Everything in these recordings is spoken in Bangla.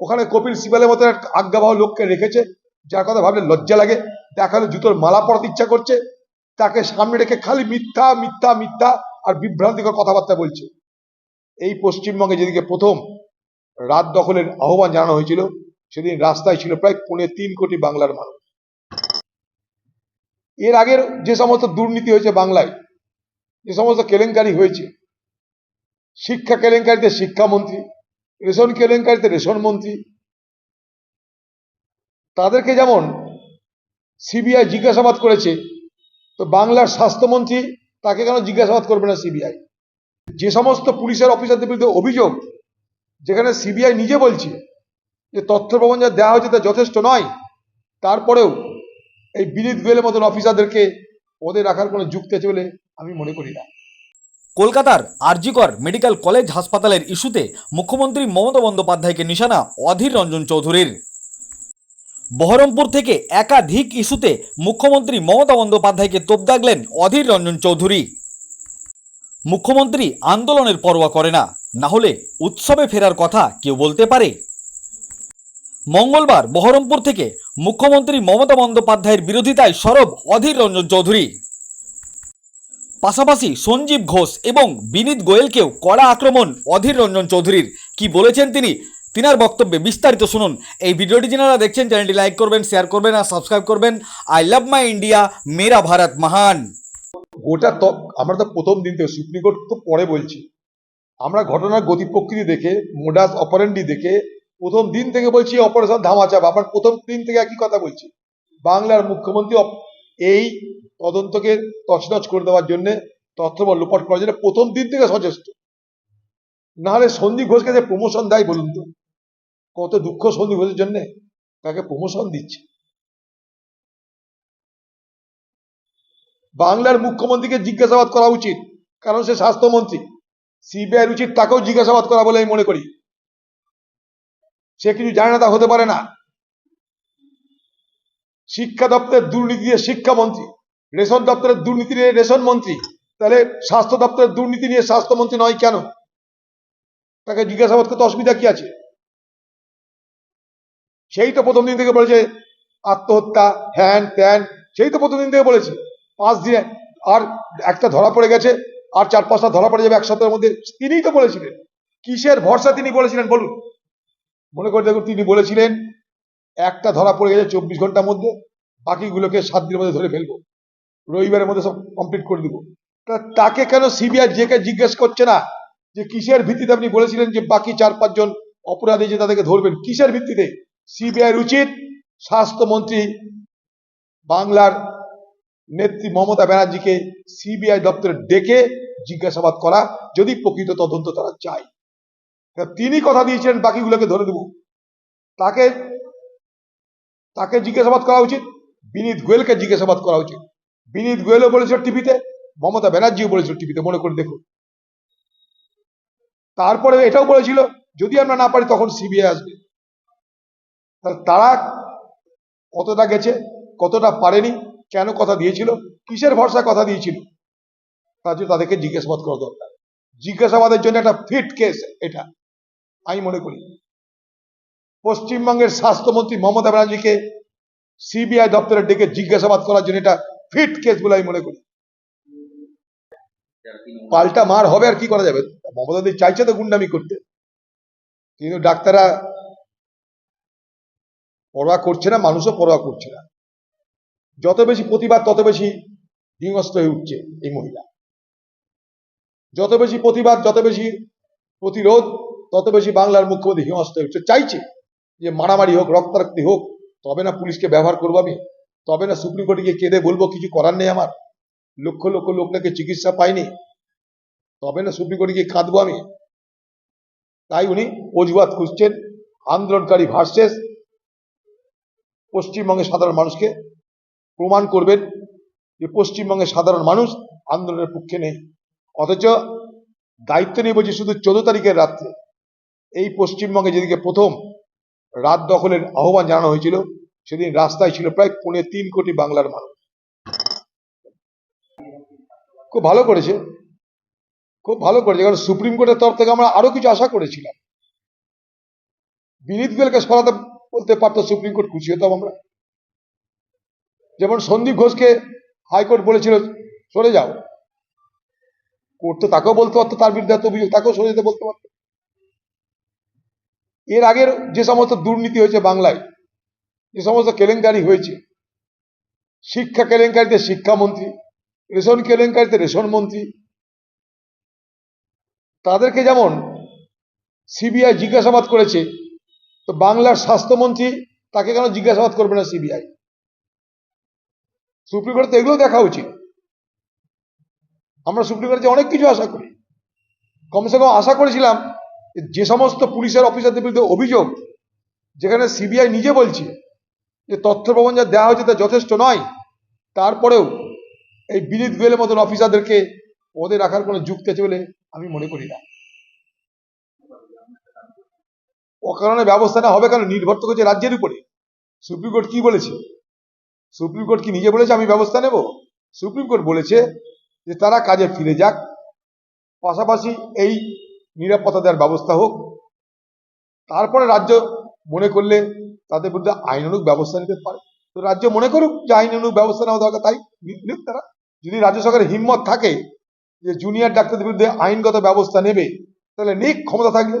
ওখানে কপিল সিবালের মতো একটা আজ্ঞাবহ লোককে রেখেছে, যার কথা ভাবলে লজ্জা লাগে। দেখালে জুতোর মালা পরাতে ইচ্ছা করছে, তাকে সামনে রেখে খালি মিথ্যা মিথ্যা মিথ্যা আর বিভ্রান্তিকর কথাবার্তা বলছে। এই পশ্চিমবঙ্গে যেদিকে প্রথম রাত দখলের আহ্বান জানানো হয়েছিল, সেদিন রাস্তায় ছিল প্রায় পৌনে তিন কোটি বাংলার মানুষ। এর আগের যে সমস্ত দুর্নীতি হয়েছে বাংলায়, যে সমস্ত কেলেঙ্কারি হয়েছে, শিক্ষা কেলেঙ্কারিতে শিক্ষামন্ত্রী রেশন কেলেঙ্কারিতে রেশন মন্ত্রী। তাদেরকে যেমন সিবিআই জিজ্ঞাসাবাদ করেছে, তো বাংলার স্বাস্থ্যমন্ত্রী তাকে কেন জিজ্ঞাসাবাদ করবে না সিবিআই যে সমস্ত পুলিশের অফিসারদের বিরুদ্ধে অভিযোগ, যেখানে সিবিআই নিজে বলছে যে তথ্য প্রমাণ যা দেওয়া হয়েছে তা যথেষ্ট নয়, তারপরেও এই বিনীত গোয়েলের মতন অফিসারদেরকে পদে রাখার কোনো যুক্তি আছে বলে আমি মনে করি না। কলকাতার আরজিকর মেডিকেল কলেজ হাসপাতালের ইস্যুতে মুখ্যমন্ত্রী মমতা বন্দ্যোপাধ্যায়কে নিশানা অধীর রঞ্জন চৌধুরীর। বহরমপুর থেকে একাধিক ইস্যুতে মুখ্যমন্ত্রী মমতা বন্দ্যোপাধ্যায়কে তোপ দাগলেন অধীর রঞ্জন চৌধুরী। মুখ্যমন্ত্রী আন্দোলনের পরোয়া করে না না হলে উৎসবে ফেরার কথা কেউ বলতে পারে। মঙ্গলবার বহরমপুর থেকে মুখ্যমন্ত্রী মমতা বন্দ্যোপাধ্যায়ের বিরোধিতায় সরব অধীর রঞ্জন চৌধুরী। পাশাপাশি সঞ্জীব ঘোষ এবং বিনীত গোয়েলকেও কড়া আক্রমণ, অধীর রঞ্জন চৌধুরীর। কি বলেছেন তিনি? তিনার বক্তব্যে বিস্তারিত শুনুন। এই ভিডিওটি যারা দেখছেন, চ্যানেলটি লাইক করবেন, শেয়ার করবেন আর সাবস্ক্রাইব করবেন। আই লাভ মাই ইন্ডিয়া, মেরা ভারত মহান। গোটা তো, আমরা তো প্রথম দিন থেকে, সুপ্রিম কোর্ট তো পরে বলছি। আমরা ঘটনার গতি প্রকৃতি দেখে মোডাস অপারেন্ডি দেখে, প্রথম দিন থেকে বলছি অপারেশন ধামাচাপ। আবার প্রথম দিন থেকে একই কথা বলছি। বাংলার মুখ্যমন্ত্রী এই তদন্তকে তছনছ করে দেওয়ার জন্য তথ্য বা লোপাট করার জন্য প্রথম দিন থেকে সচেষ্ট। নাহলে সন্দীপ ঘোষকে যে প্রমোশন দেয় বলুন তো, কত দুঃখ সন্দীপ ঘোষের জন্য, তাকে প্রমোশন দিচ্ছে। বাংলার মুখ্যমন্ত্রীকে জিজ্ঞাসাবাদ করা উচিত, কারণ সে স্বাস্থ্যমন্ত্রী। সিবিআই উচিত তাকেও জিজ্ঞাসাবাদ করা বলে আমি মনে করি। সে কিছু জানে না তা হতে পারে না। শিক্ষা দপ্তরের দুর্নীতি দিয়ে শিক্ষামন্ত্রী রেশন দপ্তরের দুর্নীতি নিয়ে রেশন মন্ত্রী। তাহলে স্বাস্থ্য দপ্তরের দুর্নীতি নিয়ে স্বাস্থ্যমন্ত্রী নয় কেন? তাকে জিজ্ঞাসাবাদ করতে অসুবিধা কি আছে? সেই তো প্রথম দিন থেকে বলেছে, আত্মহত্যা, হ্যান ত্যান, সেই তো প্রথম দিন থেকে বলেছে। পাঁচ দিনে আর একটা ধরা পড়ে গেছে, আর চার পাঁচটা ধরা পড়ে যাবে এক সপ্তাহের মধ্যে। তিনিই তো বলেছিলেন। কিসের ভরসা তিনি বলেছিলেন, বলুন। মনে করে দেখুন, তিনি বলেছিলেন, একটা ধরা পড়ে গেছে চব্বিশ ঘণ্টার মধ্যে, বাকিগুলোকে সাত দিনের মধ্যে ধরে ফেলব। রবিবারের মধ্যে সব কমপ্লিট করে দেবো। তাকে কেন সিবিআই জেকে জিজ্ঞেস করছে না? যে কিসের ভিত্তিতে আপনি বলেছিলেন যে বাকি চার পাঁচজন অপরাধী যে তাদেরকে ধরবেন, কিসের ভিত্তিতে? সিবিআই উচিত স্বাস্থ্যমন্ত্রী বাংলার নেত্রী মমতা ব্যানার্জিকে সিবিআই দপ্তরে ডেকে জিজ্ঞাসাবাদ করা, যদি প্রকৃত তদন্ত তারা চায়। তিনি কথা দিয়েছিলেন, বাকিগুলোকে ধরে দেব। তাকে তাকে জিজ্ঞাসাবাদ করা উচিত, বিনীত গোয়েলকে জিজ্ঞাসাবাদ করা উচিত। বিনীত গোয়েলও বলেছিল টিভিতে, মমতা ব্যানার্জিও বলেছিল টিভিতে, মনে করে দেখুন। তারপরে এটাও বলেছিল, যদি আমরা না পারি তখন সিবিআই আসবে। তারা কতটা গেছে, কতটা পারেনি, কেন কথা দিয়েছিল, কিসের ভরসা কথা দিয়েছিল, তার জন্য তাদেরকে জিজ্ঞাসাবাদ করা দরকার। জিজ্ঞাসাবাদের জন্য একটা ফিট কেস এটা, আমি মনে করি। পশ্চিমবঙ্গের স্বাস্থ্যমন্ত্রী মমতা ব্যানার্জিকে সিবিআই দপ্তরে ডেকে জিজ্ঞাসাবাদ করার জন্য এটা ফিট কেস বলে আমি মনে করি। পাল্টা মার হবে আর কি করা যাবে? মমতা দি চাইছে তো গুন্ডামি করতে। কিন্তু ডাক্তাররা পরোয়া করছে না, মানুষও পরোয়া করছে না। যত বেশি প্রতিবাদ, তত বেশি হিংস্র হয়ে উঠছে এই মহিলা। যত বেশি প্রতিবাদ, যত বেশি প্রতিরোধ, তত বেশি বাংলার মুখ্যমন্ত্রী হিংস্র হয়ে উঠছে। চাইছে যে মারামারি হোক, রক্তারক্তি হোক, তবে না পুলিশকে ব্যবহার করব আমি? তবে না সুপ্রিম কোর্টে গিয়ে কেঁদে বলব, কিছু করার নেই আমার। লক্ষ লক্ষ লোক নাকি চিকিৎসা পায়নি। তবে না সুপ্রিম কোর্টে গিয়ে কাঁদবো আমি। তাই উনি প্রতিবাদ খুঁজছেন, আন্দোলনকারী ভার্সেস, পশ্চিমবঙ্গের সাধারণ মানুষকে প্রমাণ করবেন যে পশ্চিমবঙ্গের সাধারণ মানুষ আন্দোলনের পক্ষে নেই। অথচ দায়িত্ব নিয়ে বলছি শুধু চোদ্দ তারিখের রাত্রে। এই পশ্চিমবঙ্গে যেদিকে প্রথম রাত দখলের আহ্বান জানানো হয়েছিল সেদিন রাস্তায় ছিল প্রায় পৌনে তিন কোটি বাংলার মানুষ। খুব ভালো করেছে। খুব ভালো করেছে। কারণ সুপ্রিম কোর্টের তরফ থেকে আমরা আরও কিছু আশা করেছিলাম। বিনীত গোয়েলকে সরাতে বলতে পারতো সুপ্রিম কোর্ট খুশি হতাম আমরা। যেমন সন্দীপ ঘোষকে হাইকোর্ট বলেছিল, সরে যাও। কোর্ট তো তাকেও বলতে পারতো, তার বিরুদ্ধে এত অভিযোগ, তাকেও সরে যেতে বলতে পারতো। এর আগের যে সমস্ত দুর্নীতি হয়েছে বাংলায় যে সমস্ত কেলেঙ্কারি হয়েছে। শিক্ষা কেলেঙ্কারিতে শিক্ষামন্ত্রী, রেশন কেলেঙ্কারিতে রেশন মন্ত্রী। তাদেরকে যেমন সিবিআই জিজ্ঞাসাবাদ করেছে, তো বাংলার স্বাস্থ্যমন্ত্রী তাকে কেন জিজ্ঞাসাবাদ করবে না সিবিআই? সুপ্রিম কোর্টে এগুলো দেখা উচিত। আমরা সুপ্রিম কোর্টে অনেক কিছু আশা করি। কমসে কম আশা করেছিলাম যে সমস্ত পুলিশের অফিসারদের বিরুদ্ধে অভিযোগ, যেখানে সিবিআই নিজে বলছে যে তথ্য প্রবন্ধ যা দেওয়া হয়েছে তা যথেষ্ট নয়। তারপরেও এই বিনীত গোয়েলের মতন অফিসারদেরকে পদে রাখার কোনো যুক্তি আছে বলে আমি মনে করি না। অকারণে ব্যবস্থা না হবে কারণ নির্ভর তো করছে রাজ্যের উপরে। সুপ্রিম কোর্ট কি বলেছে? সুপ্রিম কোর্ট কি নিজে বলেছে আমি ব্যবস্থা নেব? সুপ্রিম কোর্ট বলেছে যে তারা কাজে ফিরে যাক। পাশাপাশি এই নিরাপত্তা দেওয়ার ব্যবস্থা হোক। তারপরে রাজ্য মনে করলে তাদের বিরুদ্ধে আইনানুগ ব্যবস্থা নিতে পারে। তো রাজ্য মনে করুক যে আইনানুগ ব্যবস্থা নেওয়া দরকার, তাই নিক তারা। যদি রাজ্য সরকারের হিম্মত থাকে যে জুনিয়র ডাক্তারদের বিরুদ্ধে আইনগত ব্যবস্থা নেবে, তাহলে নিক ক্ষমতা থাকলে।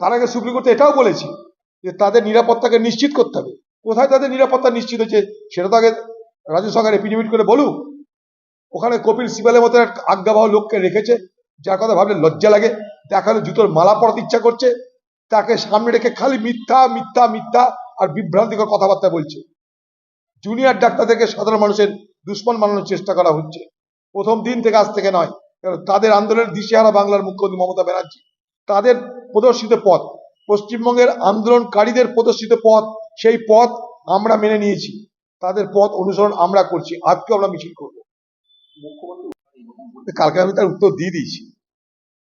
তার আগে সুপ্রিম কোর্ট এটাও বলেছি যে তাদের নিরাপত্তাকে নিশ্চিত করতে হবে। কোথায় তাদের নিরাপত্তা নিশ্চিত হচ্ছে সেটা তো আগে রাজ্য সরকার এপিডেমিট করে বলুক। ওখানে কপিল সিবালের মতো এক আজ্ঞাবহ লোককে রেখেছে, যার কথা ভাবলে লজ্জা লাগে। দেখালে জুতোর মালা পরাতে ইচ্ছা করছে। তাকে সামনে রেখে খালি মিথ্যা মিথ্যা মিথ্যা আর বিভ্রান্তিকর কথাবার্তা বলছে। জুনিয়র ডাক্তারদেরকে সাধারণ মানুষের দুশ্মন বানানোর চেষ্টা করা হচ্ছে। প্রথম দিন থেকে আজ থেকে নয়, কারণ তাদের আন্দোলনের দিশেহারা বাংলার মুখ্যমন্ত্রী মমতা ব্যানার্জি। তাদের প্রদর্শিত পথ, পশ্চিমবঙ্গের আন্দোলনকারীদের প্রদর্শিত পথ, সেই পথ আমরা মেনে নিয়েছি। তাদের পথ অনুসরণ আমরা করছি আজকে আমরা মিছিল করব। কালকে আমি তার উত্তর দিয়ে দিয়েছি।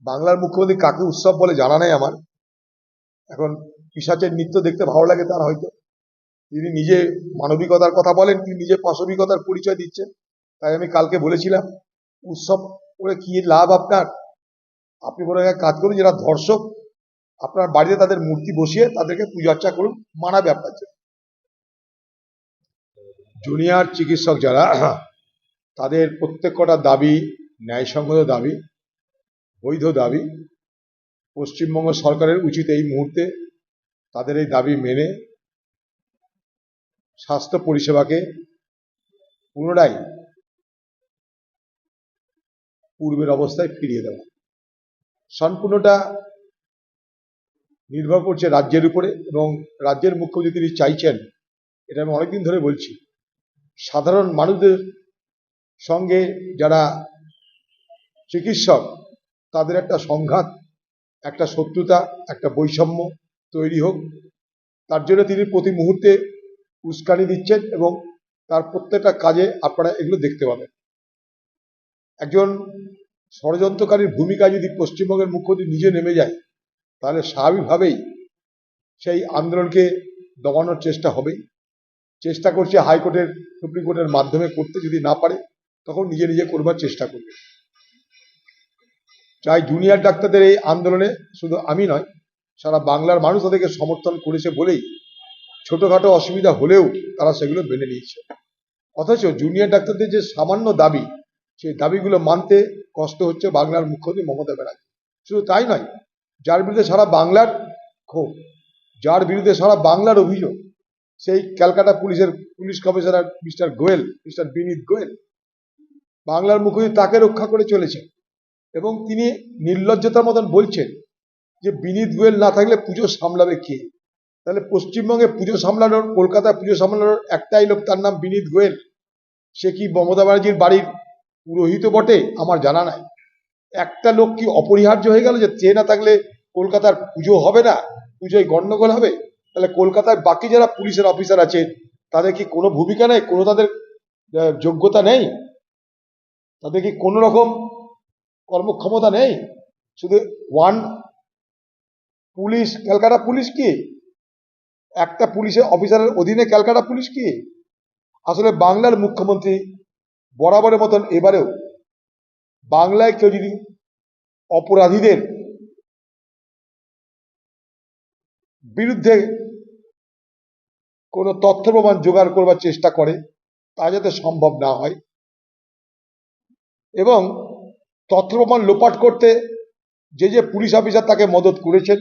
বাংলার মুখ্যমন্ত্রী কাকে উৎসব বলে জানা নেই আমার। এখন পিসাচের নৃত্য দেখতে ভালো লাগে তার হয়তো। তিনি নিজে মানবিকতার কথা বলেন, তিনি নিজে পাশবিকতার পরিচয় দিচ্ছেন। তাই আমি কালকে বলেছিলাম, উৎসব করে কি লাভ আপনার? আপনি বলে কাজ করুন, যারা ধর্ষক, আপনার বাড়িতে তাদের মূর্তি বসিয়ে তাদেরকে পূজা অর্চা করুন, মানাবে আপনার জন্য। জুনিয়র চিকিৎসক যারা, তাদের প্রত্যেক কটা দাবি, ন্যায়সঙ্গত দাবি, বৈধ দাবি পশ্চিমবঙ্গ সরকারের উচিত এই মুহূর্তে তাদের এই দাবি মেনে স্বাস্থ্য পরিষেবাকে পুনরায় পূর্বের অবস্থায় ফিরিয়ে দেওয়া। সম্পূর্ণটা নির্ভর করছে রাজ্যের উপরে এবং রাজ্যের মুখ্যমন্ত্রী তিনি চাইছেন, এটা আমি অনেকদিন ধরে বলছি, সাধারণ মানুষদের সঙ্গে যারা চিকিৎসক, তাদের একটা সংঘাত একটা শত্রুতা, একটা বৈষম্য তৈরি হোক। তার জন্য তিনি প্রতি মুহূর্তে উস্কানি দিচ্ছেন এবং তার প্রত্যেকটা কাজে আপনারা এগুলো দেখতে পাবেন। একজন ষড়যন্ত্রকারীর ভূমিকা যদি পশ্চিমবঙ্গের মুখ্যমন্ত্রী নিজে নেমে যায়, তাহলে স্বাভাবিকভাবেই সেই আন্দোলনকে দমানোর চেষ্টা হবেই। চেষ্টা করছে হাইকোর্টের, সুপ্রিম কোর্টের মাধ্যমে করতে যদি না পারে, তখন নিজে নিজে করবার চেষ্টা করবে। চাই জুনিয়র ডাক্তারদের এই আন্দোলনে শুধু আমি নয়, সারা বাংলার মানুষ তাদেরকে সমর্থন করেছে বলেই ছোটখাটো অসুবিধা হলেও তারা সেগুলো মেনে নিয়েছে। অথচ জুনিয়র ডাক্তারদের যে সামান্য দাবি, সেই দাবিগুলো মানতে কষ্ট হচ্ছে বাংলার মুখ্যমন্ত্রী মমতা ব্যানার্জি। শুধু তাই নয়, যার বিরুদ্ধে সারা বাংলার ক্ষোভ, যার বিরুদ্ধে সারা বাংলার অভিযোগ, সেই ক্যালকাটা পুলিশের police commissioner mister Goel, mister Vineet Goel, বাংলার মুখ্যমন্ত্রী তাকে রক্ষা করে চলেছেন এবং তিনি নির্লজ্জতার মতন বলছেন যে বিনীত গোয়েল না থাকলে পুজো সামলাবে কে? তাহলে পশ্চিমবঙ্গে পুজো সামলানোর, কলকাতায় পুজো সামলানোর একটাই লোক, তার নাম বিনীত গোয়েল। সে কি মমতা ব্যানার্জির বাড়ির পুরোহিত বটে? আমার জানা নাই। একটা লোক কি অপরিহার্য হয়ে গেল যে চেয়ে না থাকলে কলকাতার পুজো হবে না? পুজোয় গণ্ডগোল হবে? তাহলে কলকাতায় বাকি যারা পুলিশের অফিসার আছে তাদের কি কোনো ভূমিকা নেই? কোনো তাদের যোগ্যতা নেই? তাদের কি কোনো রকম কর্মক্ষমতা নেই। শুধু ওয়ান পুলিশ, ক্যালকাটা পুলিশ কি? একটা পুলিশের অফিসারের অধীনে ক্যালকাটা পুলিশ কি? আসলে বাংলার মুখ্যমন্ত্রী বরাবরের মতন এবারেও বাংলায় কেউ যদি অপরাধীদের বিরুদ্ধে কোনো তথ্য প্রমাণ জোগাড় করবার চেষ্টা করে, তা যাতে সম্ভব না হয়। এবং তথ্য প্রমাণ লোপাট করতে যে যে পুলিশ অফিসার তাকে মদত করেছেন,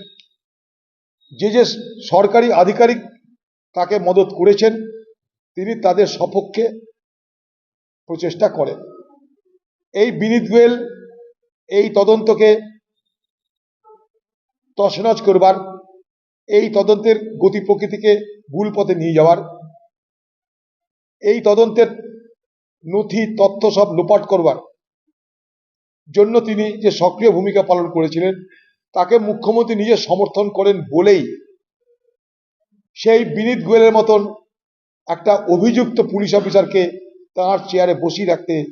যে যে সরকারি আধিকারিক তাকে মদত করেছেন, তিনি তাদের সপক্ষে প্রচেষ্টা করেন। এই বিনীত গোয়েল এই তদন্তকে তছনছ করবার, এই তদন্তের গতি প্রকৃতিকে ভুল পথে নিয়ে যাওয়ার, এই তদন্তের নথি তথ্য সব লোপাট করবার জন্য তিনি যে সক্রিয় ভূমিকা পালন করেছিলেন, তাকে মুখ্যমন্ত্রী নিজে সমর্থন করেন বলেই সেই বিনীত গোয়েলের মতন একটা অভিযুক্ত পুলিশ অফিসারকে তার চেয়ারে বসিয়ে রাখতে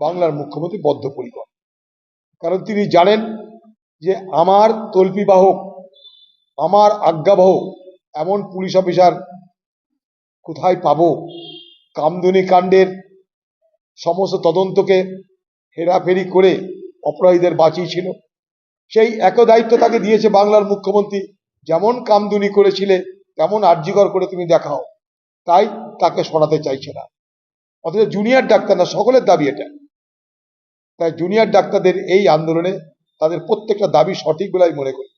বাংলার মুখ্যমন্ত্রী বদ্ধপরিকর। কারণ তিনি জানেন যে আমার তল্পিবাহক, আমার আজ্ঞাবাহক এমন পুলিশ অফিসার কোথায় পাবো? কামদুনি কাণ্ডের সমস্ত তদন্তকে হেরাফেরি করে অপরাধীদের বাঁচিয়েছিল। সেই এক দায়িত্ব তাকে দিয়েছে বাংলার মুখ্যমন্ত্রী। যেমন কামদুনি করেছিলে, তেমন আর্যিকর করে তুমি দেখাও। তাই তাকে সরাতে চাইছে না। অথচ জুনিয়র ডাক্তার না সকলের দাবি এটা। তাই জুনিয়র ডাক্তারদের এই আন্দোলনে তাদের প্রত্যেকটা দাবি সঠিক বলে মনে করি।